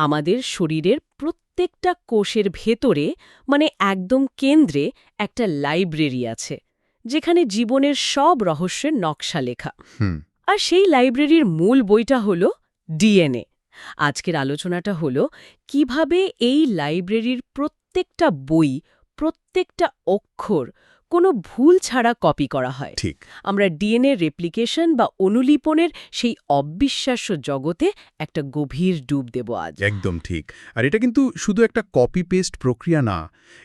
আমাদের শরীরের প্রত্যেকটা কোষের ভেতরে মানে একদম কেন্দ্রে একটা লাইব্রেরি আছে যেখানে জীবনের সব রহস্যের নকশা লেখা। আর সেই লাইব্রেরির মূল বইটা হলো ডিএনএ। আজকের আলোচনাটা হলো কীভাবে এই লাইব্রেরির প্রত্যেকটা বই প্রত্যেকটা অক্ষর কোনো ভুল ছাড়া কপি করা হয়। ঠিক। আমরা ডিএনএ রেপ্লিকেশন বা অনুলিপনের সেই অবিশ্বাস্য জগতে একটা গভীর ডুব দেব আজ। একদম ঠিক। আর এটা কিন্তু শুধু একটা কপি পেস্ট প্রক্রিয়া না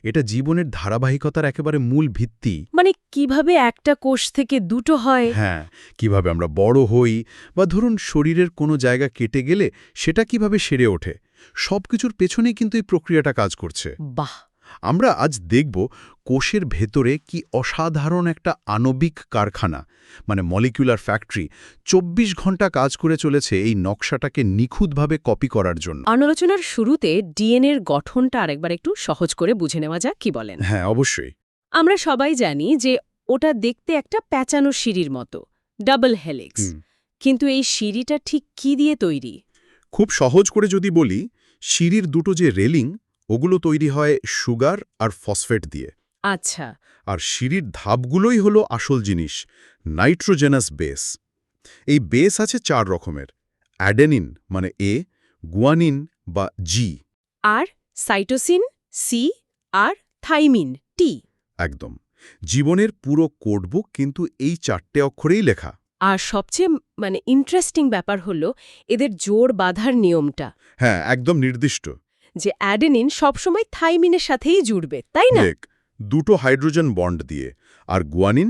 এটা জীবনের ধারাবাহিকতার একেবারে মূল ভিত্তি। মানে কীভাবে একটা কোষ থেকে দুটো হয়? হ্যাঁ কীভাবে আমরা বড় হই বা ধরুন শরীরের কোনো জায়গা কেটে গেলে সেটা কীভাবে সেরে ওঠে সবকিছুর পেছনেই কিন্তু এই প্রক্রিয়াটা কাজ করছে। বাহ! আমরা আজ দেখব কোষের ভেতরে কি অসাধারণ একটা আণবিক কারখানা মানে মলিকুলার ফ্যাক্টরি ২৪ ঘণ্টা কাজ করে চলেছে এই নকশাটাকে নিখুঁতভাবে কপি করার জন্য। আলোচনার শুরুতে ডিএনএর গঠনটা আরেকবার একটু সহজ করে বুঝে নেওয়া যাক কি বলেন? হ্যাঁ অবশ্যই। আমরা সবাই জানি যে ওটা দেখতে একটা প্যাঁচানো সিঁড়ির মতো ডাবল হেলিক্স কিন্তু এই সিঁড়িটা ঠিক কি দিয়ে তৈরি? খুব সহজ করে যদি বলি সিঁড়ির দুটো যে রেলিং ওগুলো তৈরি হয় সুগার আর ফসফেট দিয়ে। আচ্ছা। আর সিঁড়ির ধাপগুলোই হলো আসল জিনিস নাইট্রোজেনাস বেস। এই বেস আছে চার রকমের অ্যাডেনিন মানে এ গুয়ানিন বা জি। আর সাইটোসিন সি আর থাইমিন টি। একদম। জীবনের পুরো কোডবুক কিন্তু এই চারটে অক্ষরেই লেখা। আর সবচেয়ে মানে ইন্টারেস্টিং ব্যাপার হলো এদের জোর বাঁধার নিয়মটা। হ্যাঁ একদম নির্দিষ্ট। যে অ্যাডেনিন সবসময় থাইমিনের সাথেই জুড়বে তাই না? দুটো হাইড্রোজেন বন্ড দিয়ে। আর গুয়ানিন?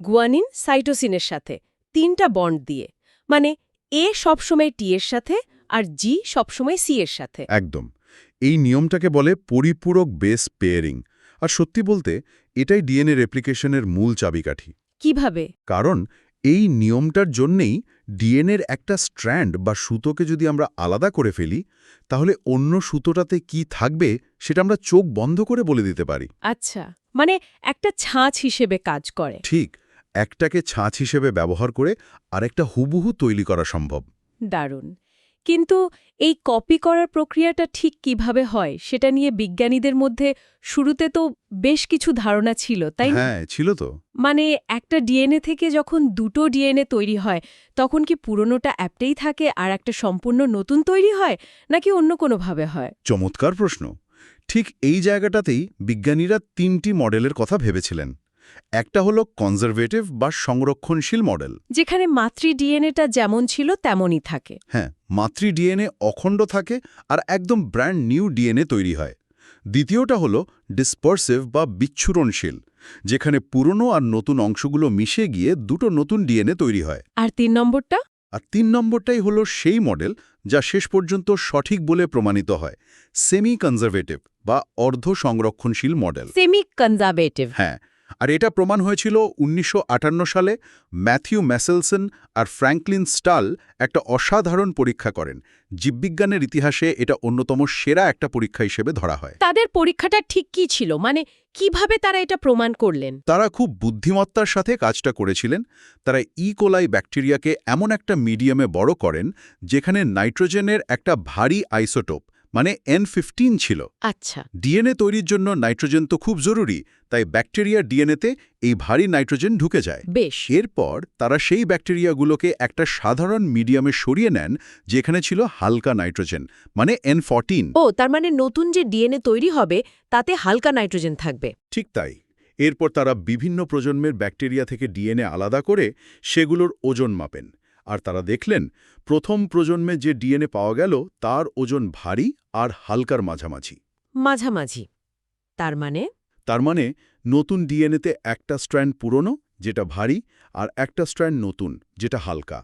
গুয়ানিন সাইটোসিনের সাথে তিনটা বন্ড দিয়ে। মানে এ সবসময় টি এর সাথে আর জি সবসময় সি এর সাথে। একদম। এই নিয়মটাকে বলে পরিপূরক বেস পেয়ারিং। আর সত্যি বলতে এটাই ডিএনএ রেপ্লিকেশনের মূল চাবিকাঠি। কীভাবে? কারণ এই নিয়মটার জন্যেই ডিএনএর একটা স্ট্র্যান্ড বা সুতোকে যদি আমরা আলাদা করে ফেলি তাহলে অন্য সুতোটাতে কি থাকবে সেটা আমরা চোখ বন্ধ করে বলে দিতে পারি। আচ্ছা মানে একটা ছাঁচ হিসেবে কাজ করে। ঠিক একটাকে ছাঁচ হিসেবে ব্যবহার করে আরেকটা হুবহু তৈরি করা সম্ভব। দারুণ। কিন্তু এই কপি করার প্রক্রিয়াটা ঠিক কীভাবে হয় সেটা নিয়ে বিজ্ঞানীদের মধ্যে শুরুতে তো বেশ কিছু ধারণা ছিল তাই না? হ্যাঁ ছিল তো। মানে একটা ডিএনএ থেকে যখন দুটো ডিএনএ তৈরি হয় তখন কি পুরনোটা অ্যাপটেই থাকে আর একটা সম্পূর্ণ নতুন তৈরি হয় নাকি অন্য কোনোভাবে হয়? চমৎকার প্রশ্ন। ঠিক এই জায়গাটাতেই বিজ্ঞানীরা তিনটি মডেলের কথা ভেবেছিলেন। একটা হলো কনজারভেটিভ বা সংরক্ষণশীল মডেল। যেখানে মাতৃ ডিএনএটা যেমন ছিল তেমনই থাকে। হ্যাঁ মাতৃ ডিএনএ অখণ্ড থাকে আর একদম ব্র্যান্ড নিউ ডিএনএ তৈরি হয়। দ্বিতীয়টা হলো ডিসপার্সিভ বা বিচ্ছুরণশীল যেখানে পুরনো আর নতুন অংশগুলো মিশে গিয়ে দুটো নতুন ডিএনএ তৈরি হয়। আর তিন নম্বরটা? আর তিন নম্বরটাই হলো সেই মডেল যা শেষ পর্যন্ত সঠিক বলে প্রমাণিত হয় সেমি কনজারভেটিভ বা অর্ধ সংরক্ষণশীল মডেল। সেমি কনজারভেটিভ হ্যাঁ আর এটা প্রমাণ হয়েছিল উনিশশো আটান্ন সালে ম্যাথিউ ম্যাসেলসন আর ফ্র্যাঙ্কলিন স্টাল একটা অসাধারণ পরীক্ষা করেন। জীববিজ্ঞানের ইতিহাসে এটা অন্যতম সেরা একটা পরীক্ষা হিসেবে ধরা হয়। তাদের পরীক্ষাটা ঠিক কি ছিল? মানে কীভাবে তারা এটা প্রমাণ করলেন? তারা খুব বুদ্ধিমত্তার সাথে কাজটা করেছিলেন। তারা ই কোলাই ব্যাকটেরিয়াকে এমন একটা মিডিয়ামে বড় করেন যেখানে নাইট্রোজেনের একটা ভারী আইসোটোপ মানে এন ফিফটিন ছিল। আচ্ছা। ডিএনএ তৈরির জন্য নাইট্রোজেন তো খুব জরুরি তাই ব্যাকটেরিয়া ডিএনএতে এই ভারী নাইট্রোজেন ঢুকে যায়। বেশ। এরপর তারা সেই ব্যাকটেরিয়াগুলোকে একটা সাধারণ মিডিয়ামে সরিয়ে নেন যেখানে ছিল হালকা নাইট্রোজেন মানে এন ফর্টিন ও তার মানে নতুন যে ডিএনএ তৈরি হবে তাতে হালকা নাইট্রোজেন থাকবে। ঠিক তাই। এরপর তারা বিভিন্ন প্রজন্মের ব্যাকটেরিয়া থেকে ডিএনএ আলাদা করে সেগুলোর ওজন মাপেন। আর তারা দেখলেন প্রথম প্রজন্মে যে ডিএনএ পাওয়া গেল তার ওজন ভারী আর হালকার মাঝামাঝি। মাঝামাঝি। তার মানে? তার মানে নতুন ডিএনএতে একটা স্ট্র্যান্ড পুরনো যেটা ভারী আর একটা স্ট্র্যান্ড নতুন যেটা হালকা।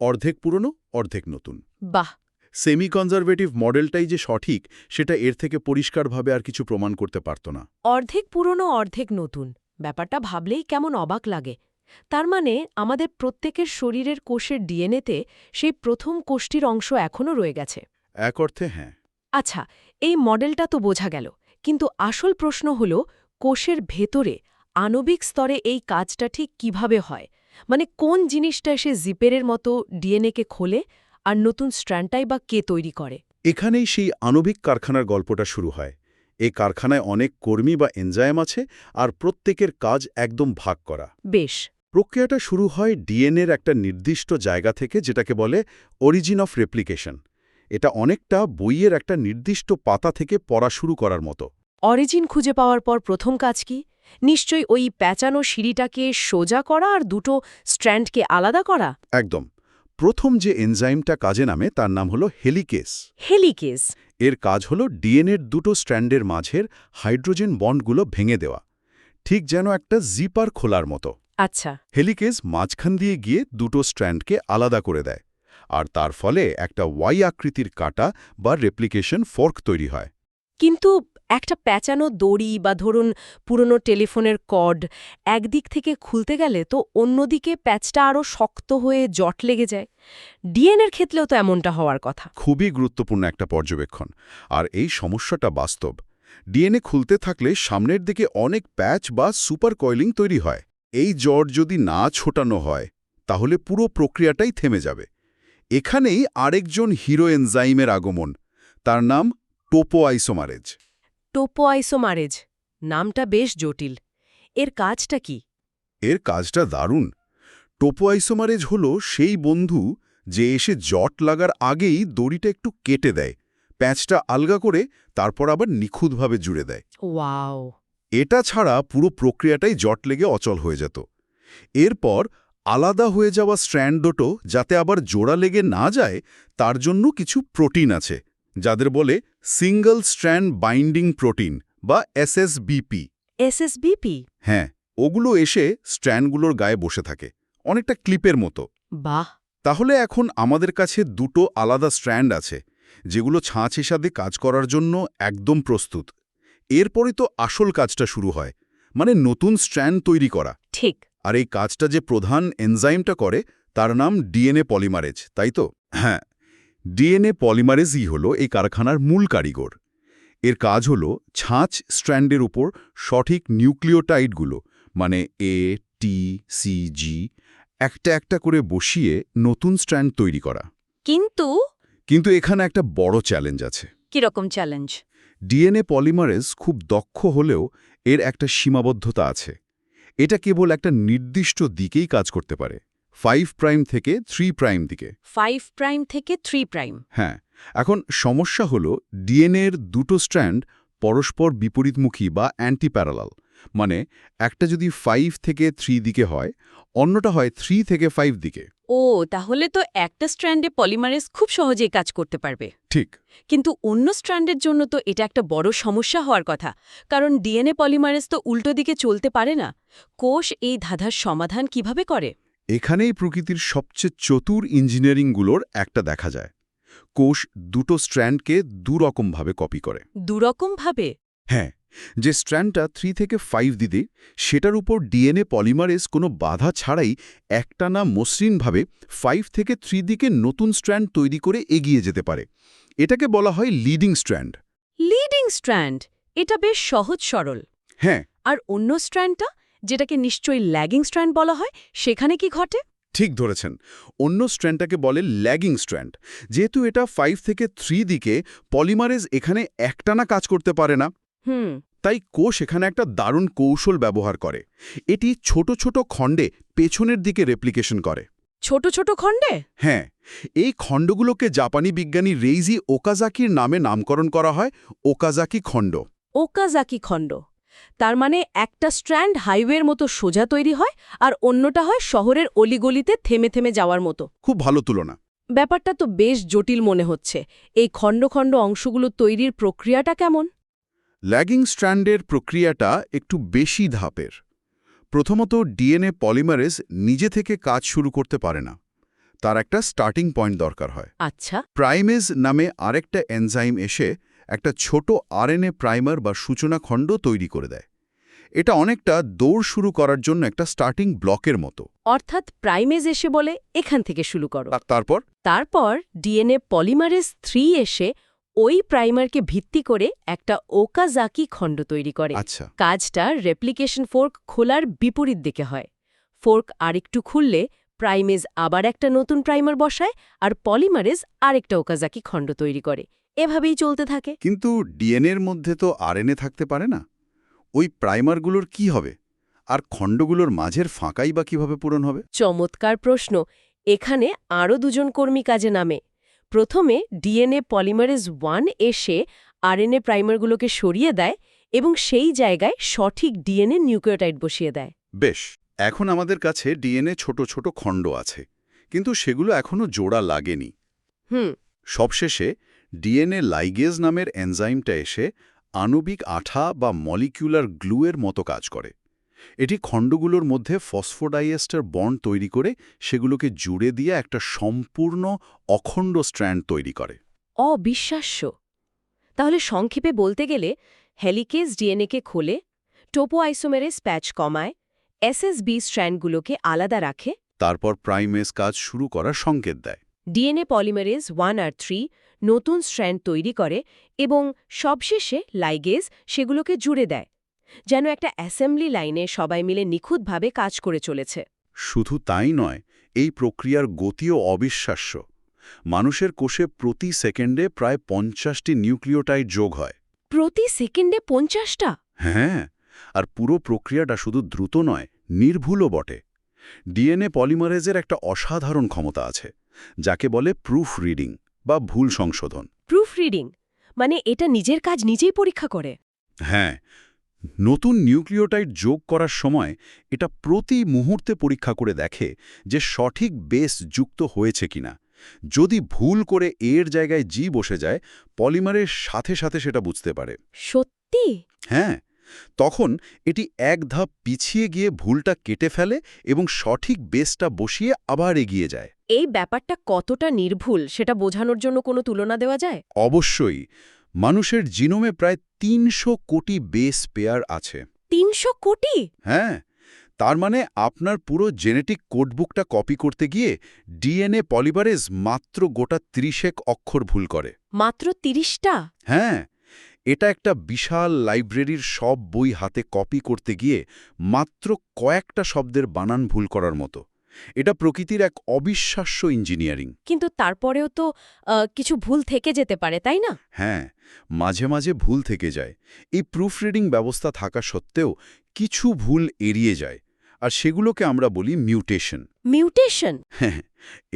অর্ধেক পুরনো অর্ধেক নতুন। বাহ! সেমি কনজারভেটিভ মডেলটাই যে সঠিক সেটা এর থেকে পরিষ্কারভাবে আর কিছু প্রমাণ করতে পারত না। অর্ধেক পুরনো অর্ধেক নতুন। ব্যাপারটা ভাবলেই কেমন অবাক লাগে। তার মানে আমাদের প্রত্যেকের শরীরের কোষের ডিএনএতে সেই প্রথম কোষটির অংশ এখনও রয়ে গেছে। এক অর্থে হ্যাঁ। আচ্ছা এই মডেলটা তো বোঝা গেল কিন্তু আসল প্রশ্ন হল কোষের ভেতরে আণবিক স্তরে এই কাজটা ঠিক কীভাবে হয়? মানে কোন জিনিসটা এসে জিপেরের মতো ডিএনএকে খোলে আর নতুন স্ট্র্যান্ডটাই বা কে তৈরি করে? এখানেই সেই আণবিক কারখানার গল্পটা শুরু হয়। এই কারখানায় অনেক কর্মী বা এনজাইম আছে আর প্রত্যেকের কাজ একদম ভাগ করা। বেশ। প্রক্রিয়াটা শুরু হয় ডিএনএর একটা নির্দিষ্ট জায়গা থেকে যেটাকে বলে অরিজিন অফ রেপ্লিকেশন। এটা অনেকটা বইয়ের একটা নির্দিষ্ট পাতা থেকে পড়া শুরু করার মতো। অরিজিন খুঁজে পাওয়ার পর প্রথম কাজ কি? নিশ্চয়ই ওই প্যাঁচানো সিঁড়িটাকে সোজা করা আর দুটো স্ট্র্যান্ডকে আলাদা করা? একদম। প্রথম যে এনজাইমটা কাজে নামে তার নাম হলো হেলিকেস। হেলিকেস। এর কাজ হলো ডিএনএর দুটো স্ট্র্যান্ডের মাঝের হাইড্রোজেন বন্ডগুলো ভেঙে দেওয়া। ঠিক যেন একটা জিপার খোলার মতো। আচ্ছা। হেলিকেজ মাঝখান দিয়ে গিয়ে দুটো স্ট্র্যান্ডকে আলাদা করে দেয় আর তার ফলে একটা ওয়াই আকৃতির কাটা বা রেপ্লিকেশন ফর্ক তৈরি হয়। কিন্তু একটা প্যাঁচানো দড়ি বা ধরুন পুরনো টেলিফোনের কর্ড একদিক থেকে খুলতে গেলে তো অন্যদিকে প্যাচটা আরও শক্ত হয়ে জট লেগে যায়। ডিএনএর ক্ষেত্রেও তো এমনটা হওয়ার কথা। খুবই গুরুত্বপূর্ণ একটা পর্যবেক্ষণ আর এই সমস্যাটা বাস্তব। ডিএনএ খুলতে থাকলে সামনের দিকে অনেক প্যাচ বা সুপার কয়েলিং তৈরি হয়। এই জট যদি না ছোটানো হয় তাহলে পুরো প্রক্রিয়াটাই থেমে যাবে। এখানেই আরেকজন হিরো এনজাইমের আগমন। তার নাম টোপোআইসোমারেজ। টোপোআইসোমারেজ নামটা বেশ জটিল। এর কাজটা কি? এর কাজটা দারুণ। টোপো টোপোআইসোমারেজ হল সেই বন্ধু যে এসে জট লাগার আগেই দড়িটা একটু কেটে দেয় প্যাঁচটা আলগা করে তারপর আবার নিখুঁতভাবে জুড়ে দেয়। ওয়াও! এটা ছাড়া পুরো প্রক্রিয়াটাই জট লেগে অচল হয়ে যেত। এরপর আলাদা হয়ে যাওয়া স্ট্র্যান্ড দুটো যাতে আবার জোড়া লেগে না যায় তার জন্য কিছু প্রোটিন আছে যাদের বলে সিঙ্গল স্ট্র্যান্ড বাইন্ডিং প্রোটিন বা এসএসবিপি এসএসবিপি হ্যাঁ ওগুলো এসে স্ট্র্যান্ডগুলোর গায়ে বসে থাকে অনেকটা ক্লিপের মতো। বাহ! তাহলে এখন আমাদের কাছে দুটো আলাদা স্ট্র্যান্ড আছে যেগুলো ছাঁচ হিসাবে কাজ করার জন্য একদম প্রস্তুত। এরপরই তো আসল কাজটা শুরু হয় মানে নতুন স্ট্র্যান্ড তৈরি করা। ঠিক। আর এই কাজটা যে প্রধান এনজাইমটা করে তার নাম ডিএনএ পলিমারেজ তাই তো? হ্যাঁ ডিএনএ পলিমারেজই হল এই কারখানার মূল কারিগর। এর কাজ হল ছাঁচ স্ট্র্যান্ডের উপর সঠিক নিউক্লিওটাইডগুলো মানে এ টি সি জি একটা একটা করে বসিয়ে নতুন স্ট্র্যান্ড তৈরি করা। কিন্তু কিন্তু এখানে একটা বড় চ্যালেঞ্জ আছে। কীরকম চ্যালেঞ্জ? ডিএনএ পলিমারেজ খুব দক্ষ হলেও এর একটা সীমাবদ্ধতা আছে। এটা কেবল একটা নির্দিষ্ট দিকেই কাজ করতে পারে ফাইভ প্রাইম থেকে থ্রি প্রাইম দিকে। ফাইভ প্রাইম থেকে থ্রি প্রাইম। হ্যাঁ এখন সমস্যা হল ডিএনএর দুটো স্ট্র্যান্ড পরস্পর বিপরীতমুখী বা অ্যান্টি প্যারালাল মানে একটা যদি ফাইভ থেকে থ্রি দিকে হয় অন্যটা হয় থ্রি থেকে ফাইভ দিকে। ও তাহলে তো একটা স্ট্র্যান্ডে পলিমারেজ খুব সহজেই কাজ করতে পারবে। ঠিক। কিন্তু অন্য স্ট্র্যান্ডের জন্য তো এটা একটা বড় সমস্যা হওয়ার কথা কারণ ডিএনএ পলিমারেজ তো উল্টো দিকে চলতে পারে না। কোষ এই ধাঁধার সমাধান কীভাবে করে? এখানেই প্রকৃতির সবচেয়ে চতুর ইঞ্জিনিয়ারিংগুলোর একটা দেখা যায়। কোষ দুটো স্ট্র্যান্ডকে দুরকমভাবে কপি করে। দুরকমভাবে? হ্যাঁ। যে স্ট্র্যান্ডটা থ্রি থেকে ফাইভ দিতে সেটার উপর ডিএনএ পলিমারেজ কোনো বাধা ছাড়াই একটানা মসৃণভাবে ফাইভ থেকে থ্রি দিকে নতুন স্ট্র্যান্ড তৈরি করে এগিয়ে যেতে পারে। এটাকে বলা হয় লিডিং স্ট্র্যান্ড লিডিং স্ট্র্যান্ড এটা বেশ সহজ সরল। হ্যাঁ। আর অন্য স্ট্র্যান্ডটা যেটাকে নিশ্চয়ই ল্যাগিং স্ট্র্যান্ড বলা হয় সেখানে কি ঘটে? ঠিক ধরেছেন। অন্য স্ট্র্যান্ডটাকে বলে ল্যাগিং স্ট্র্যান্ড যেহেতু এটা ফাইভ থেকে থ্রি দিকে পলিমারেজ এখানে একটানা কাজ করতে পারে না। হুম। তাই কোষ এখানে একটা দারুণ কৌশল ব্যবহার করে। এটি ছোট ছোট খণ্ডে পেছনের দিকে রেপ্লিকেশন করে। ছোট ছোট খণ্ডে? হ্যাঁ এই খণ্ডগুলোকে জাপানি বিজ্ঞানী রেইজি ওকাজাকির নামে নামকরণ করা হয় ওকাজাকি খণ্ড। ওকাজাকি খণ্ড। তার মানে একটা স্ট্র্যান্ড হাইওয়ের মতো সোজা তৈরি হয় আর অন্যটা হয় শহরের অলিগলিতে থেমে থেমে যাওয়ার মতো। খুব ভালো তুলনা। ব্যাপারটা তো বেশ জটিল মনে হচ্ছে। এই খণ্ড খণ্ড অংশগুলো তৈরির প্রক্রিয়াটা কেমন? ল্যাগিং স্ট্র্যান্ডের প্রক্রিয়াটা একটু বেশি ধাপের। প্রথমত ডিএনএ পলিমারেজ নিজে থেকে কাজ শুরু করতে পারে না। তার একটা স্টার্টিং পয়েন্ট দরকার হয়। আচ্ছা। প্রাইমেজ নামে আরেকটা এনজাইম এসে একটা ছোট আরএনএ প্রাইমার বা সূচনা খণ্ড তৈরি করে দেয়। এটা অনেকটা দৌড় শুরু করার জন্য একটা স্টার্টিং ব্লকের মতো। অর্থাৎ প্রাইমেজ এসে বলে এখান থেকে শুরু করো। তারপর? তারপর ডিএনএ পলিমারেজ থ্রি এসে ওই প্রাইমারকে ভিত্তি করে একটা ওকাজাকি খণ্ড তৈরি করে। আচ্ছা। কাজটা রেপ্লিকেশন ফোর্ক খোলার বিপরীত দিকে হয়। ফোর্ক আরেকটু খুললে প্রাইমেজ আবার একটা নতুন প্রাইমার বসায় আর পলিমারেজ আরেকটা ওকাজাকি খণ্ড তৈরি করে। এভাবেই চলতে থাকে। কিন্তু ডিএনএর মধ্যে তো আরএনএ থাকতে পারে না। ওই প্রাইমারগুলোর কি হবে? আর খণ্ডগুলোর মাঝের ফাঁকাই বা কীভাবে পূরণ হবে? চমৎকার প্রশ্ন। এখানে আরও দুজন কর্মী কাজে নামে। প্রথমে ডিএনএ পলিমারেজ ওয়ান এসে আরএনএ প্রাইমারগুলোকে সরিয়ে দেয় এবং সেই জায়গায় সঠিক ডিএনএ নিউক্লিওটাইড বসিয়ে দেয়। বেশ এখন আমাদের কাছে ডিএনএ ছোট ছোট খণ্ড আছে কিন্তু সেগুলো এখনও জোড়া লাগেনি। হুম। সবশেষে ডিএনএ লাইগেজ নামের এনজাইমটা এসে আণবিক আঠা বা মলিকিউলার গ্লুয়ের মতো কাজ করে। এটি খণ্ডগুলোর মধ্যে ফসফোডাইএস্টার বন্ড তৈরি করে সেগুলোকে জুড়ে দিয়ে একটা সম্পূর্ণ অখণ্ড স্ট্র্যান্ড তৈরি করে। অবিশ্বাস্য। তাহলে সংক্ষেপে বলতে গেলে হেলিকেজ ডিএনএকে খোলে টোপো আইসোমেরেস প্যাচ কমায় এসএসবি স্ট্র্যান্ডগুলোকে আলাদা রাখে তারপর প্রাইমেস কাজ শুরু করার সংকেত দেয়। ডিএনএ পলিমারেজ ওয়ান আর থ্রি নতুন স্ট্র্যান্ড তৈরি করে এবং সবশেষে লাইগেজ সেগুলোকে জুড়ে দেয়। যেন একটা অ্যাসেম্বলি লাইনে সবাই মিলে নিখুঁতভাবে কাজ করে চলেছে। শুধু তাই নয় এই প্রক্রিয়ার গতিও অবিশ্বাস্য। মানুষের কোষে প্রতি সেকেন্ডে প্রায় পঞ্চাশটি নিউক্লিওটাইড যোগ হয়। প্রতি সেকেন্ডে পঞ্চাশটা? হ্যাঁ আর পুরো প্রক্রিয়াটা শুধু দ্রুত নয় নির্ভুলও বটে। ডিএনএ পলিমারেজের একটা অসাধারণ ক্ষমতা আছে যাকে বলে প্রুফ রিডিং বা ভুল সংশোধন। Proof reading? মানে এটা নিজের কাজ নিজেই পরীক্ষা করে? হ্যাঁ নতুন নিউক্লিওটাইড যোগ করার সময় এটা প্রতি মুহূর্তে পরীক্ষা করে দেখে যে সঠিক বেস যুক্ত হয়েছে কিনা। যদি ভুল করে এর জায়গায় জি বসে যায় পলিমারের সাথে সাথে সেটা বুঝতে পারে। সত্যি? হ্যাঁ তখন এটি এক ধাপ পিছিয়ে গিয়ে ভুলটা কেটে ফেলে এবং সঠিক বেসটা বসিয়ে আবার এগিয়ে যায়। এই ব্যাপারটা কতটা নির্ভুল সেটা বোঝানোর জন্য কোনো তুলনা দেওয়া যায়? অবশ্যই। মানুষের জিনোমে প্রায় তিনশো কোটি বেস পেয়ার আছে। তিনশো কোটি? হ্যাঁ তার মানে আপনার পুরো জেনেটিক কোডবুকটা কপি করতে গিয়ে ডিএনএ পলিবারেজ মাত্র গোটা ত্রিশেক অক্ষর ভুল করে। মাত্র তিরিশটা? হ্যাঁ এটা একটা বিশাল লাইব্রেরির সব বই হাতে কপি করতে গিয়ে মাত্র কয়েকটা শব্দের বানান ভুল করার মতো। এটা প্রকৃতির এক অবিশ্বাস্য ইঞ্জিনিয়ারিং। কিন্তু তারপরেও তো কিছু ভুল থেকে যেতে পারে তাই না? হ্যাঁ মাঝে মাঝে ভুল থেকে যায়। এই প্রুফ রিডিং ব্যবস্থা থাকা সত্ত্বেও কিছু ভুল এড়িয়ে যায় আর সেগুলোকে আমরা বলি মিউটেশন। মিউটেশন? হ্যাঁ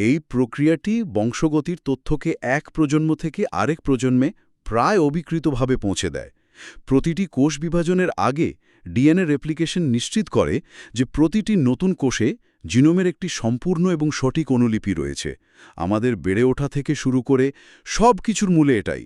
এই প্রক্রিয়াটি বংশগতির তথ্যকে এক প্রজন্ম থেকে আরেক প্রজন্মে প্রায় অবিকৃতভাবে পৌঁছে দেয়। প্রতিটি কোষ বিভাজনের আগে ডিএনএ রেপ্লিকেশন নিশ্চিত করে যে প্রতিটি নতুন কোষে জিনোমের একটি সম্পূর্ণ এবং সঠিক অনুলিপি রয়েছে। আমাদের বেড়ে ওঠা থেকে শুরু করে সব কিছুর মূলে এটাই।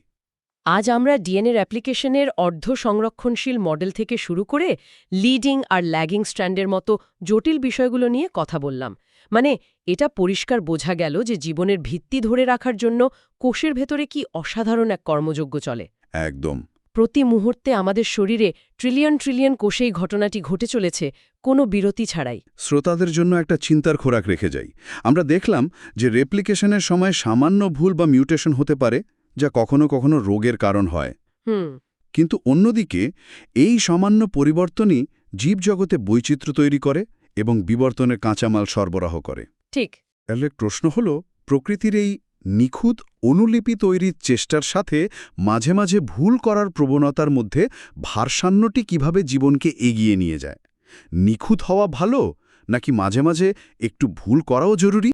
আজ আমরা ডিএনএর অ্যাপ্লিকেশনের অর্ধ সংরক্ষণশীল মডেল থেকে শুরু করে লিডিং আর ল্যাগিং স্ট্র্যান্ডের মতো জটিল বিষয়গুলো নিয়ে কথা বললাম। মানে এটা পরিষ্কার বোঝা গেল যে জীবনের ভিত্তি ধরে রাখার জন্য কোষের ভেতরে কি অসাধারণ এক কর্মযোগ্য চলে। একদম। প্রতি মুহূর্তে আমাদের শরীরে ট্রিলিয়ন ট্রিলিয়ন কোষেই ঘটনাটি ঘটে চলেছে। কোনো বিরতি ছাড়াই। শ্রোতাদের জন্য একটা চিন্তার খোরাক রেখে যাই। আমরা দেখলাম যে রেপ্লিকেশনের সময় সামান্য ভুল বা মিউটেশন হতে পারে যা কখনো কখনো রোগের কারণ হয়। হুম। কিন্তু অন্যদিকে এই সামান্য পরিবর্তনই জীবজগতে বৈচিত্র্য তৈরি করে এবং বিবর্তনের কাঁচামাল সরবরাহ করে। ঠিক। তাহলে প্রশ্ন হল প্রকৃতির এই নিখুঁত অনুলিপি তৈরির চেষ্টার সাথে মাঝে মাঝে ভুল করার প্রবণতার মধ্যে ভারসাম্যটি কীভাবে জীবনকে এগিয়ে নিয়ে যায়? নিখুঁত হওয়া ভালো নাকি মাঝে মাঝে একটু ভুল করাও জরুরি?